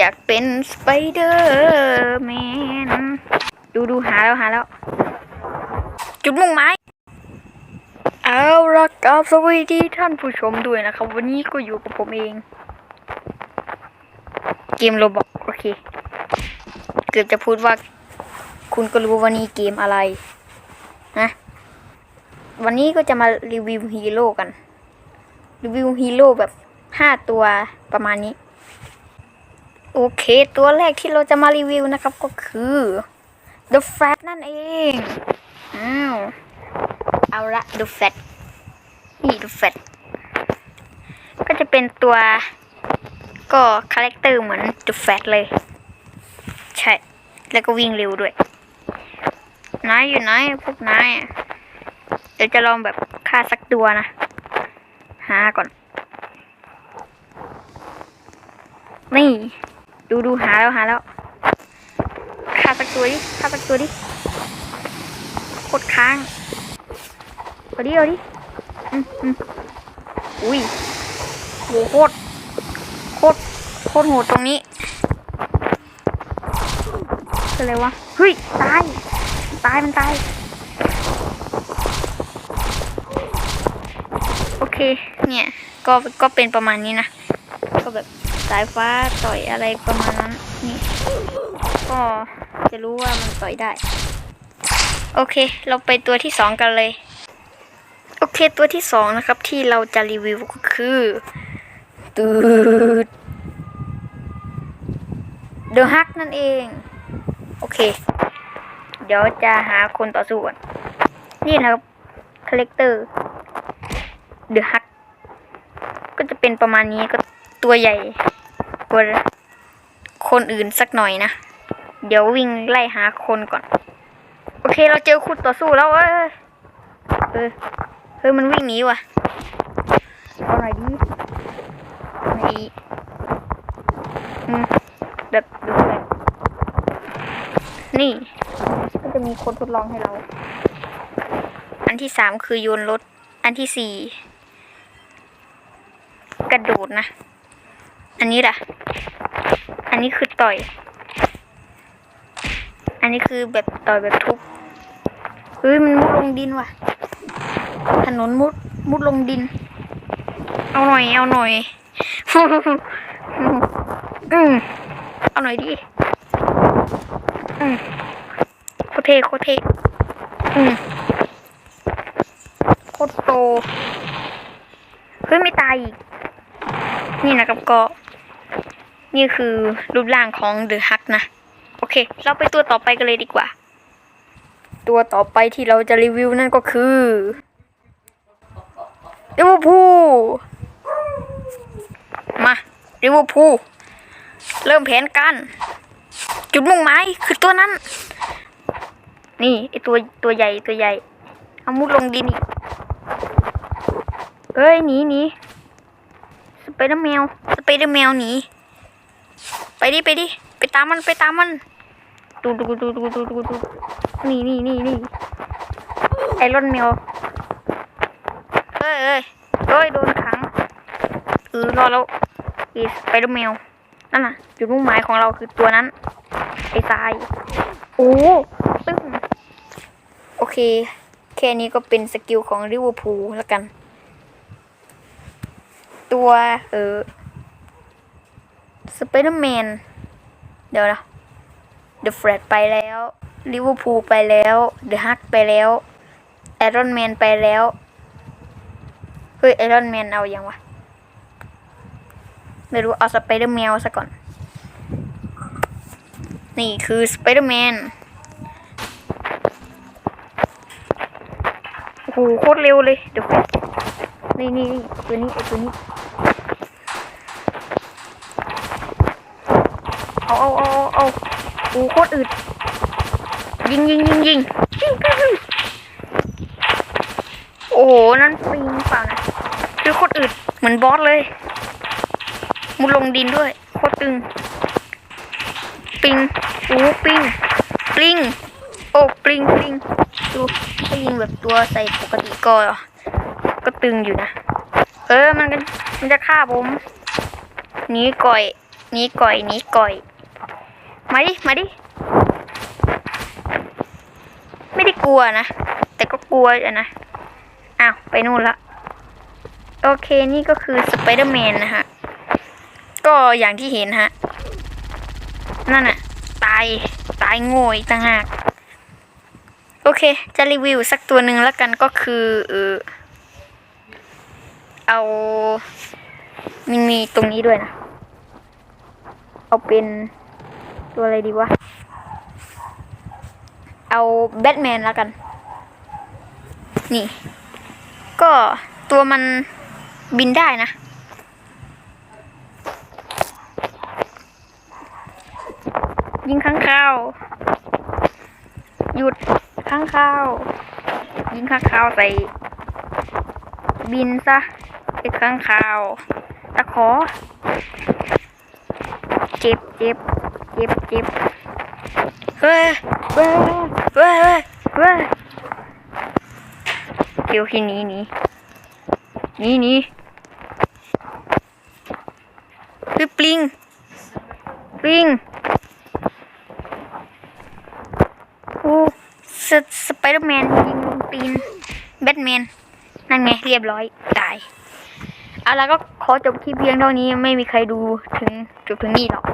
อยากเป็นสไปเดอร์แมนดูดูหาแล้วหาแล้ว จุดมุ่งไม้เอาละกับสวัสดีท่านผู้ชมด้วยนะครับ วันนี้ก็อยู่กับผมเอง เกมโรบอกโอเค เกือบจะพูดว่า คุณก็รู้ว่านี่เกมอะไรนะวันนี้ก็จะมารีวิวฮีโร่กัน รีวิวฮีโร่แบบห้าตัวประมาณนี้ โอเค ตัวแรกที่เราจะมารีวิวนะครับก็คือ The Fat นั่นเอง อ้าว เอาละ The Fat นี่ The Fat ก็จะเป็นตัวก็คาแรคเตอร์เหมือน The Fat เลย ใช่ แล้วก็วิ่งเร็วด้วย นายอยู่ไหนพวกนายเดี๋ยวจะลองแบบฆ่าสักตัวนะ หาก่อน นี่ ดูดูหาแล้วหาแล้วฆ่าสักตัวดิฆ่าสักตัวดิโคตรค้างเอาดิเอาดิอืมอืมอุ้ยโหโคตรโคตรโคตรโหดตรงนี้คืออะไรวะเฮ้ยตายตายมันตายโอเคเนี่ยก็ก็เป็นประมาณนี้นะก็แบบ สายฟ้าต่อยอะไรประมาณนั้นนี่ก็จะรู้ว่ามันต่อยได้ โอเค เราไปตัวที่สองกันเลย โอเคตัวที่สองนะครับที่เราจะรีวิวก็คือตืดเดอะฮักนั่นเอง โอเค เดี๋ยวจะหาคนต่อสู้ก่อนนี่นะครับคาแรคเตอร์เดอะฮักก็จะเป็นประมาณนี้ก็ตัวใหญ่ กว่าคนอื่นสักหน่อยนะ เดี๋ยววิ่งไล่หาคนก่อน โอเคเราเจอคู่ต่อสู้แล้วเอ้ยเออเฮ้ยมันวิ่งหนีว่ะเอาไหนดีไหนดีอืมแบบดูแบบนี่ ก็จะมีคนทดลองให้เรา อันที่สามคือโยนรถ อันที่สี่กระโดดนะ อันนี้ล่ะ อันนี้คือต่อย อันนี้คือแบบต่อยแบบทุบเฮ้ยมันมุดลงดินว่ะ ถนนมุดมุดลงดิน เอาหน่อย เอาหน่อยอืมเอาหน่อยดิอืมโคเทโคเทอืมโคตรโตเฮ้ยไม่ตายอีก นี่นะครับก็ นี่คือรูปร่างของเดอะฮักนะ โอเค เราไปตัวต่อไปกันเลยดีกว่า ตัวต่อไปที่เราจะรีวิวนั่นก็คือลิเวอร์พูลมาลิเวอร์พูลเริ่มแผนกัน จุดมุ่งหมายคือตัวนั้น นี่ไอตัวตัวใหญ่ตัวใหญ่เอามุดลงดินอีกเอ้ยหนีหนีสไปเดอร์แมวสไปเดอร์แมวหนี ไปดิไปดิไปตามมันไปตามมันดูดูดูดูดูดูดูนี่นี่นี่นี่ไอรอนแมวเอ้ยเอ้ยเอ้ยโดนขังเออรอแล้วอีสไปดอร์แมวนั่นน่ะจุดมุ่งหมายของเราคือตัวนั้น ไอทรายโอ้ตึ้งโอเค แค่นี้ก็เป็นสกิลของลิเวอร์พูลแล้วกัน ตัวเออ สไปเดอร์แมน เดี๋ยวนะเดอะแฟลไปแล้วลิเวอร์พูลไปแล้วเดอะฮักไปแล้วไอรอนแมนไปแล้ว เฮ้ยไอรอนแมนเอาอยังวะไม่รู้ เอาสไปเดอร์แมวซะก่อน นี่คือสไปเดอร์แมนโอ้โหโคตรเร็วเลยเดี๋ยวแฟลชนี่นี่นี่ตัวนี้ไอตัวนี้ เอาเอาเอาเอาเอาโอ้โหโคตรอึด ยิงยิงยิงยิงโอ้โห นั่นปิงเปล่านะคือโคตรอึด เหมือนบอสเลย มุดลงดินด้วย โคตรตึง ปิงโอ้ปิงปลิง โอ้ปลิงปลิงดูถ้ายิงแบบตัวใส่ปกติก็ ก็ตึงอยู่นะ เออ มันมันจะฆ่าผมหนีก่อยหนีก่อยหนีก่อย มาดิ มาดิ ไม่ได้กลัวนะ แต่ก็กลัวอะนะ อ้าว ไปนู่นละ โอเคนี่ก็คือสไปเดอร์แมนนะฮะ ก็อย่างที่เห็นฮะ นั่นน่ะตาย ตายโง่อีกต่างหาก โอเค จะรีวิวสักตัวหนึ่งแล้วกันก็คือ เออเอามันมีตรงนี้ด้วยนะ เอาเป็น ตัวอะไรดีวะ เอาแบทแมนแล้วกัน นี่ ก็ตัวมันบินได้นะ ยิงข้างข้าว หยุดข้างข้าว ยิงข้างข้าวใส่ บินซะไอ้ข้างข้าว ตะขอ เจ็บเจ็บ จ็บเจ็บเฮ้ยเฮ้ยเฮ้ยเฮ้ยเฮ้ยเดี๋ยวทีนี้นี้นี่นี่คือปลิงปลิงโอ้สสไปเดอร์แมนยิงตีนแบทแมนนั่นไงเรียบร้อยตายเอาละก็ขอจบคลิปเพียงเท่านี้ไม่มีใครดูถึงจบถึงนี่หรอก